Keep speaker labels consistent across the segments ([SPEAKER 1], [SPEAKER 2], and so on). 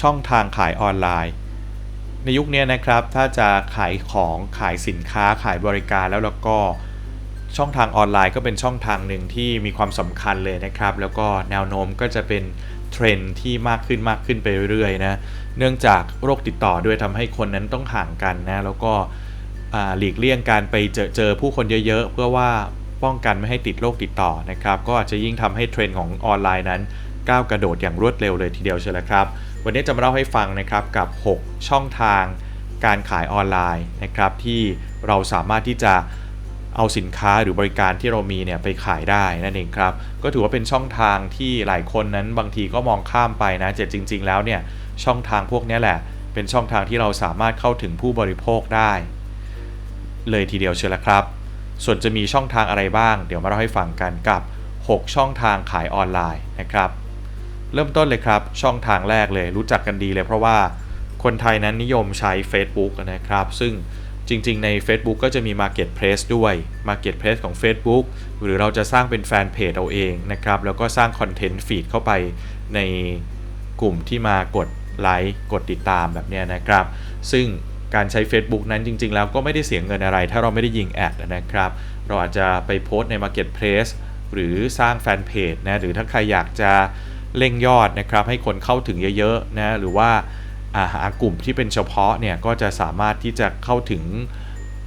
[SPEAKER 1] ช่องทางขายออนไลน์ ในยุคนี้นะครับ ถ้าจะขายของขายสินค้าขายบริการแล้วแล้วก็ช่องทางออนไลน์ก็เป็นช่องทางหนึ่งที่มีความสำคัญเลยนะครับ แล้วก็แนวโน้มก็จะเป็นเทรนที่มากขึ้นมากขึ้นไปเรื่อยๆนะเนื่องจากโรคติดต่อด้วยทำให้คนนั้นต้องห่างกันนะแล้วก็หลีกเลี่ยงการไปเจอเจอผู้คนเยอะๆ เพื่อว่าป้องกันไม่ให้ติดโรคติดต่อนะครับ ก็อาจจะยิ่งทำให้เทรนด์ของออนไลน์นั้น ก้าวกระโดดอย่างรวดเร็วเลยทีเดียวเชียวละครับ วันนี้จะมาเล่าให้ฟังนะครับกับ 6 ช่องทางการขายออนไลน์นะครับที่เราสามารถที่จะเอาสินค้าหรือบริการที่เรามีเนี่ยไปขายได้นั่นเองครับ ก็ถือว่าเป็นช่องทางที่หลายคนนั้นบางทีก็มองข้ามไปนะเจ็จริง ๆ แล้วเนี่ยช่องทางพวกนี้แหละ เป็นช่องทางที่เราสามารถเข้าถึงผู้บริโภคได้ เลยทีเดียวเชียวละครับ ส่วนจะมีช่องทางอะไรบ้าง เดี๋ยวมาเล่าให้ฟังกันกับ 6 ช่องทางขายออนไลน์นะครับ เริ่มต้นเลยครับ ช่องทางแรกเลยรู้จักกันดีเลยเพราะว่าคนไทยนั้นนิยมใช้ Facebook นะครับ ซึ่งจริงๆ ใน Facebook ก็จะมี Marketplace ด้วย Marketplace ของ Facebook หรือเราจะสร้างเป็นแฟนเพจเอาเองนะครับ แล้วก็สร้างคอนเทนต์ฟีดเข้าไปในกลุ่มที่มากดไลค์กดติดตามแบบนี้นะครับ ซึ่งการใช้ Facebook นั้นจริง ๆ แล้วก็ไม่ได้เสียเงินอะไร ถ้าเราไม่ได้ยิงแอดนะครับ เราอาจจะไปโพสต์ใน Marketplace หรือสร้างแฟนเพจนะ หรือถ้าใครอยากจะ เร่งยอดนะครับให้คนเข้าถึงเยอะๆนะหรือว่าหากลุ่มที่เป็นเฉพาะเนี่ยก็จะสามารถที่จะเข้าถึง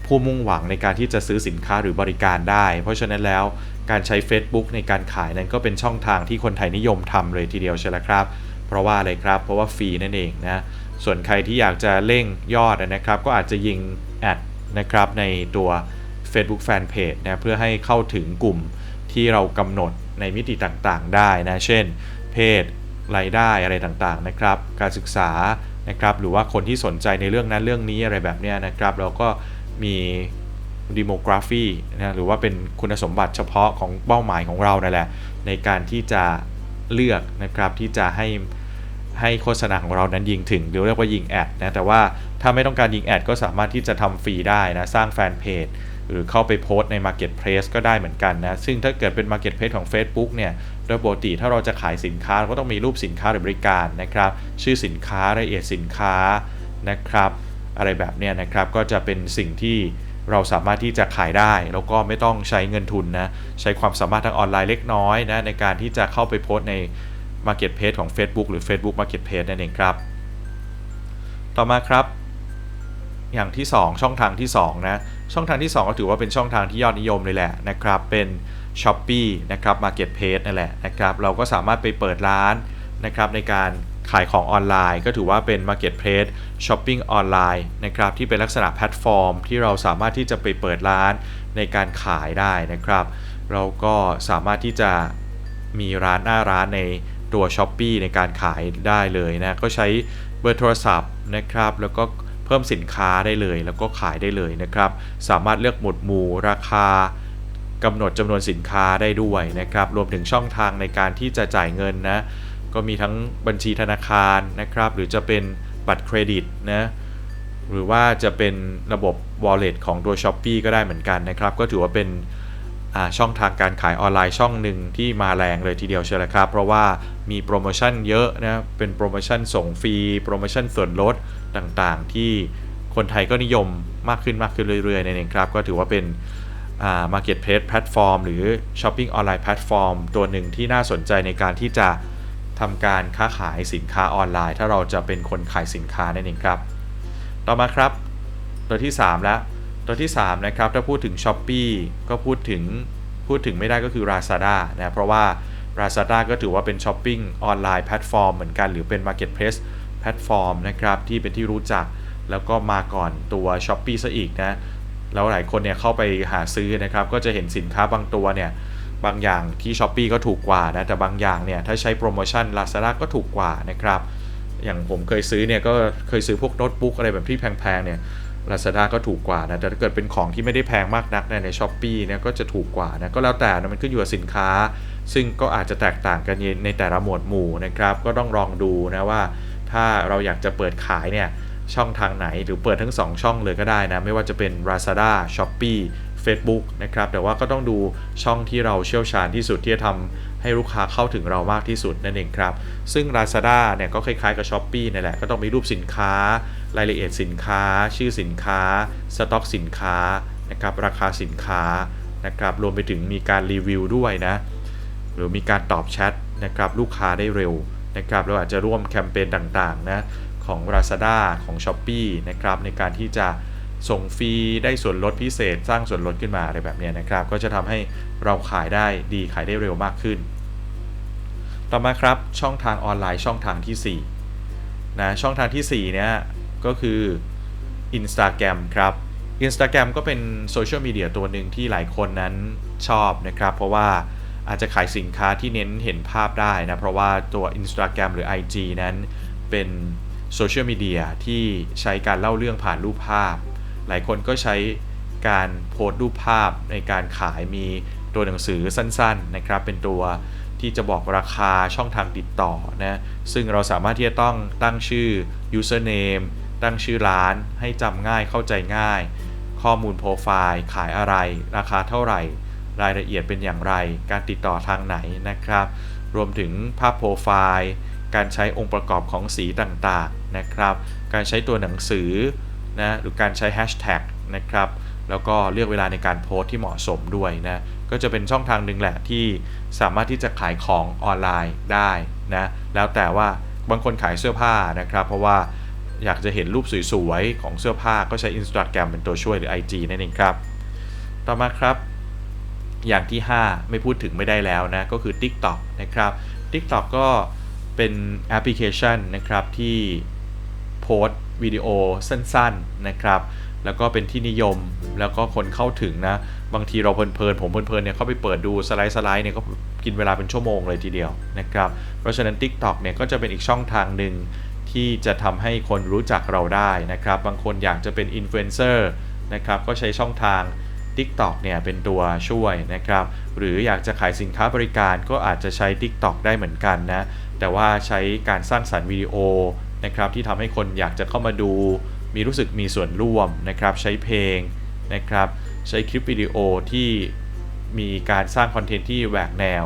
[SPEAKER 1] ผู้มุ่งหวังในการที่จะซื้อสินค้าหรือบริการได้ เพราะฉะนั้นแล้วการใช้ Facebook ในการขายนั้นก็เป็นช่องทางที่คนไทยนิยมทำเลยทีเดียวใช่ไหมครับ เพราะว่าอะไรครับ เพราะว่าฟรีนั่นเองนะ ส่วนใครที่อยากจะเร่งยอดนะครับ ก็อาจจะยิงแอดนะครับในตัว Facebook Fanpage นะเพื่อให้เข้าถึงกลุ่มที่เรากำหนดในมิติต่างๆ ได้นะ เช่น เพศรายได้อะไรต่างๆนะครับ การศึกษานะครับหรือว่าคนที่สนใจในเรื่องนั้นเรื่องนี้อะไรแบบนี้นะครับ เราก็มีดิโมกราฟีนะหรือว่าเป็นคุณสมบัติเฉพาะของเป้าหมายของเรานั่นแหละ ในการที่จะเลือกนะครับที่จะให้ให้โฆษณาของเรานั้นยิงถึงหรือเรียกว่ายิงแอดนะแต่ว่าถ้าไม่ต้องการยิงแอดก็สามารถที่จะทำฟรีได้นะสร้างแฟนเพจ หรือเข้าไปโพสต์ใน Marketplace ก็ได้เหมือนกันนะ ซึ่งถ้าเกิดเป็น Marketplace ของ Facebook เนี่ยโดยปกติถ้าเราจะขายสินค้าเราก็ต้องมีรูปสินค้าหรือบริการนะครับ ชื่อสินค้ารายละเอียดสินค้านะครับ อะไรแบบนี้นะครับก็จะเป็นสิ่งที่เราสามารถที่จะขายได้ แล้วก็ไม่ต้องใช้เงินทุนนะ ใช้ความสามารถทางออนไลน์เล็กน้อยนะ ในการที่จะเข้าไปโพสต์ใน Marketplace ของ Facebook หรือ Facebook Marketplace นั่นเองครับ ต่อมาครับ อย่างที่ 2 ช่องทางที่2นะช่องทางที่ 2 ก็ถือว่าเป็นช่องทางที่ยอดนิยมเลยแหละนะครับเป็น s h อ p e e นะครับ Marketplace นั่นแหละนะครับเราก็สามารถไปเปิดร้านนะครับในการขายของออนไลน์ ก็ถือว่าเป็น Marketplace Shopping ออนไลน์นะครับที่เป็นลักษณะแพลตฟอร์ม ที่เราสามารถที่จะไปเปิดร้านในการขายได้นะครับ เราก็สามารถที่จะมีร้านหน้าร้านในตัว s h อ p e e ในการขายได้เลยนะ ก็ใช้เบอร์โทรศัพท์นะครับ แล้วก็ เพิ่มสินค้าได้เลย แล้วก็ขายได้เลยนะครับ สามารถเลือกหมวดหมู่ราคากำหนดจำนวนสินค้าได้ด้วยนะครับ รวมถึงช่องทางในการที่จะจ่ายเงินนะ ก็มีทั้งบัญชีธนาคารนะครับ หรือจะเป็นบัตรเครดิตนะ หรือว่าจะเป็นระบบ wallet ของตัว s h อ p e e ก็ได้เหมือนกันนะครับ ก็ถือว่าเป็น ช่องทางการขายออนไลน์ช่องหนึ่งที่มาแรงเลยทีเดียวเชียวครับ เพราะว่ามีโปรโมชั่นเยอะนะเป็นโปรโมชั่นส่งฟรีโปรโมชั่นส่วนลดต่างๆ ที่คนไทยก็นิยมมากขึ้นมากขึ้นเรื่อยๆนั่นเองครับ ก็ถือว่าเป็น Marketplace แพลตฟอร์มหรือ Shopping ออนไลน์แพลตฟอร์มตัวหนึ่งที่น่าสนใจในการที่จะทำการค้าขายสินค้าออนไลน์ ถ้าเราจะเป็นคนขายสินค้านั่นเองครับ ต่อมาครับ ตัวที่ 3 แล้ว ตัวที่3นะครับถ้าพูดถึง s h อ p e e ก็พูดถึงพูดถึงไม่ได้ก็คือ Lazada นะเพราะว่า Lazada ก็ถือว่าเป็นช้อปปิ้งออนไลน์แพลตฟอร์มเหมือนกัน หรือเป็น Marketplace แพลตฟอร์มนะครับที่เป็นที่รู้จักแล้วก็มาก่อนตัว s h อ p e e ซะอีกนะแล้วหลายคนเนี่ยเข้าไปหาซื้อนะครับก็จะเห็นสินค้าบางตัวเนี่ยบางอย่างที่ s h อ p e e ก็ถูกกว่านะแต่บางอย่างเนี่ยถ้าใช้โปรโมชั่น Lazada ก็ถูกกว่านะครับอย่างผมเคยซื้อเนี่ยก็เคยซื้อพวกโน้ตบุ๊กอะไรแบบที่แพงๆเนี่ย Lazada ก็ถูกกว่านะ แต่ถ้าเกิดเป็นของที่ไม่ได้แพงมากนักในในช้อปปี้เนี่ยก็จะถูกกว่านะ ก็แล้วแต่นะมันขึ้นอยู่กับสินค้า ซึ่งก็อาจจะแตกต่างกันในแต่ละหมวดหมู่นะครับ ก็ต้องลองดูนะว่า ถ้าเราอยากจะเปิดขายเนี่ยช่องทางไหนหรือเปิดทั้ง 2 ช่องเลยก็ได้นะ ไม่ว่าจะเป็น Lazada, Shopee Facebook นะครับแต่ว่าก็ต้องดูช่องที่เราเชี่ยวชาญที่สุดที่จะทำให้ลูกค้าเข้าถึงเรามากที่สุดนั่นเองครับ ซึ่ง Lazada เนี่ยก็คล้ายๆกับ s h อ p e e นี่แหละก็ต้องมีรูปสินค้า รายละเอียดสินค้า ชื่อสินค้า สต็อกสินค้านะครับราคาสินค้านะครับรวมไปถึงมีการรีวิวด้วยนะหรือมีการตอบแชทนะครับลูกค้าได้เร็วนะครับเราอาจจะร่วมแคมเปญต่างๆนะของ Lazada ของ s h อ p e e นะครับในการที่จะ ส่งฟรีได้ส่วนลดพิเศษ สร้างส่วนลดขึ้นมาอะไรแบบนี้นะครับ ก็จะทำให้เราขายได้ดีขายได้เร็วมากขึ้น ต่อมาครับช่องทางออนไลน์ช่องทางที่4นะช่องทางที่4เนี่ยก็คือ Instagram ครับ Instagram ก็เป็นโซเชียลมีเดียตัวหนึ่งที่หลายคนนั้นชอบนะครับ เพราะว่าอาจจะขายสินค้าที่เน้นเห็นภาพได้นะ เพราะว่าตัว Instagram หรือ IG นั้นเป็นโซเชียลมีเดียที่ใช้การเล่าเรื่องผ่านรูปภาพ หลายคนก็ใช้การโพสต์รูปภาพในการขายมีตัวหนังสือสั้นๆนะครับ เป็นตัวที่จะบอกราคาช่องทางติดต่อนะซึ่งเราสามารถที่จะต้องตั้งชื่อ username ตั้งชื่อร้านให้จำง่ายเข้าใจง่าย ข้อมูลโปรไฟล์ขายอะไร ราคาเท่าไหร่ รายละเอียดเป็นอย่างไร การติดต่อทางไหนนะครับ รวมถึงภาพโปรไฟล์ การใช้องค์ประกอบของสีต่างๆนะครับ การใช้ตัวหนังสือ นะหรือการใช้แฮชแท็กนะครับแล้วก็เลือกเวลาในการโพสต์ที่เหมาะสมด้วยนะก็จะเป็นช่องทางหนึ่งแหละที่สามารถที่จะขายของออนไลน์ได้นะแล้วแต่ว่าบางคนขายเสื้อผ้านะครับ เพราะว่าอยากจะเห็นรูปสวยๆ ของเสื้อผ้าก็ใช้ Instagram เป็นตัวช่วยหรือ IG นั่นเองครับ ต่อมาครับ อย่างที่ 5 ไม่พูดถึงไม่ได้แล้วนะ ก็คือ TikTok นะครับ TikTok ก็เป็นแอปพลิเคชันนะครับที่โพสต วิดีโอสั้นๆนะครับ แล้วก็เป็นที่นิยมแล้วก็คนเข้าถึงนะ บางทีเราเพลินๆ ผมเพลินๆเนี่ยเข้าไปเปิดดูสไลด์สไลด์เนี่ยก็กินเวลาเป็นชั่วโมงเลยทีเดียวนะครับ เพราะฉะนั้น TikTok เนี่ยก็จะเป็นอีกช่องทางหนึ่งที่จะทำให้คนรู้จักเราได้นะครับ บางคนอยากจะเป็นอินฟลูเอนเซอร์นะครับ ก็ใช้ช่องทาง TikTok เนี่ยเป็นตัวช่วยนะครับ หรืออยากจะขายสินค้าบริการก็อาจจะใช้ TikTok ได้เหมือนกันนะ แต่ว่าใช้การสร้างสรรค์วิดีโอ นะครับที่ทำให้คนอยากจะเข้ามาดู มีรู้สึกมีส่วนร่วมนะครับใช้เพลงนะครับใช้คลิปวิดีโอที่มีการสร้างคอนเทนต์ที่แหวกแนว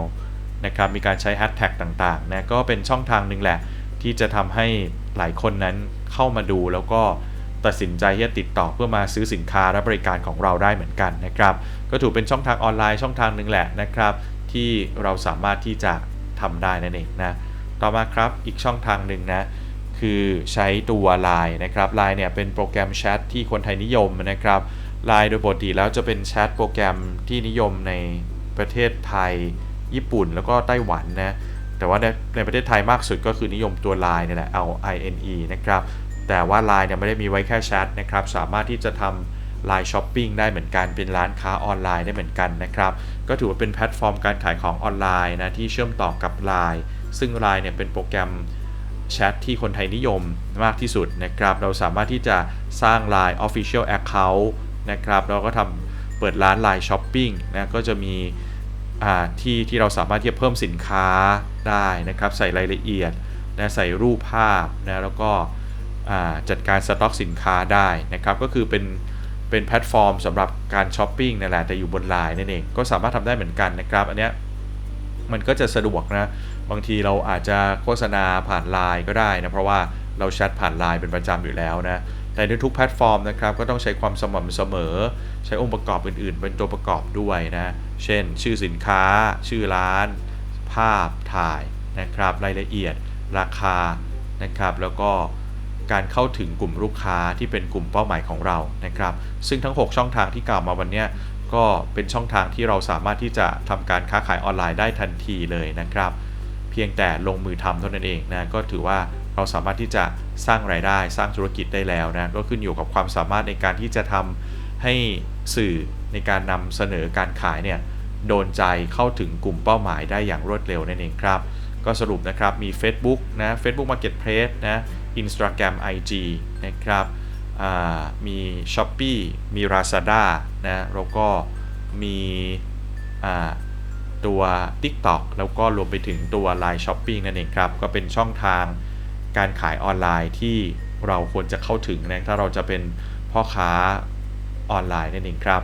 [SPEAKER 1] นะครับมีการใช้แฮชแท็กต่างๆนะก็เป็นช่องทางหนึ่งแหละ ที่จะทำให้หลายคนนั้นเข้ามาดูแล้วก็ตัดสินใจที่จะติดต่อเพื่อมาซื้อสินค้าและบริการของเราได้เหมือนกันนะครับ ก็ถือเป็นช่องทางออนไลน์ช่องทางหนึ่งแหละนะครับ ที่เราสามารถที่จะทำได้นั่นเองนะ ต่อมาครับอีกช่องทางหนึ่งนะ คือใช้ตัว Line นะครับ Line เนี่ยเป็นโปรแกรมแชทที่คนไทยนิยมนะครับ Line โดยปกติแล้วจะเป็นแชทโปรแกรมที่นิยมในประเทศไทย ญี่ปุ่นแล้วก็ไต้หวันนะแต่ว่าในในประเทศไทยมากสุดก็คือนิยมตัว Line นี่แหละ L I N E นะครับ แต่ว่า Line เนี่ยไม่ได้มีไว้แค่แชทนะครับ สามารถที่จะทำ Line Shopping ได้เหมือนกัน เป็นร้านค้าออนไลน์ได้เหมือนกันนะครับ ก็ถือว่าเป็นแพลตฟอร์มการขายของออนไลน์นะที่เชื่อมต่อกับ Line ซึ่ง Line เนี่ยเป็นโปรแกรม แชทที่คนไทยนิยมมากที่สุดนะครับ เราสามารถที่จะสร้าง Line Official Account นะครับแล้วก็ทำเปิดร้าน Line Shopping นะก็จะมีที่ที่เราสามารถที่จะเพิ่มสินค้าได้นะครับ ใส่รายละเอียดนะใส่รูปภาพนะแล้วก็จัดการสต็อกสินค้าได้นะครับ ก็คือเป็นเป็นแพลตฟอร์มสำหรับการช้อปปิ้งนั่นแหละแต่อยู่บนไลน์นั่นเองก็สามารถทำได้เหมือนกันนะครับ อันเนี้ย มันก็จะสะดวกนะ บางทีเราอาจจะโฆษณาผ่านไลน์ก็ได้นะ เพราะว่าเราแชทผ่านไลน์เป็นประจำอยู่แล้วนะ แต่ในทุกแพลตฟอร์มนะครับ ก็ต้องใช้ความสม่ำเสมอ ใช้องค์ประกอบอื่นๆ เป็นตัวประกอบด้วยนะ เช่น ชื่อสินค้า ชื่อร้าน ภาพถ่ายนะครับ รายละเอียด ราคานะครับ แล้วก็การเข้าถึงกลุ่มลูกค้าที่เป็นกลุ่มเป้าหมายของเรานะครับ ซึ่งทั้ง 6 ช่องทางที่กล่าวมาวันนี้ ก็เป็นช่องทางที่เราสามารถที่จะทำการค้าขายออนไลน์ได้ทันทีเลยนะครับ เพียงแต่ลงมือทำเท่านั้นเองนะก็ถือว่าเราสามารถที่จะสร้างรายได้สร้างธุรกิจได้แล้วนะก็ขึ้นอยู่กับความสามารถในการที่จะทำให้สื่อในการนำเสนอการขายเนี่ยโดนใจเข้าถึงกลุ่มเป้าหมายได้อย่างรวดเร็วนั่นเองครับ ก็สรุปนะครับมี Facebook นะ Facebook Marketplace นะ Instagram IG นะครับ มี s h อ p e e มี Lazada นะแล้วก็มีตัว TikTok แล้วก็รวมไปถึงตัว Line Shopping นั่นเองครับ ก็เป็นช่องทางการขายออนไลน์ที่เราควรจะเข้าถึงนะถ้าเราจะเป็นพ่อค้าออนไลน์นั่นเองครับ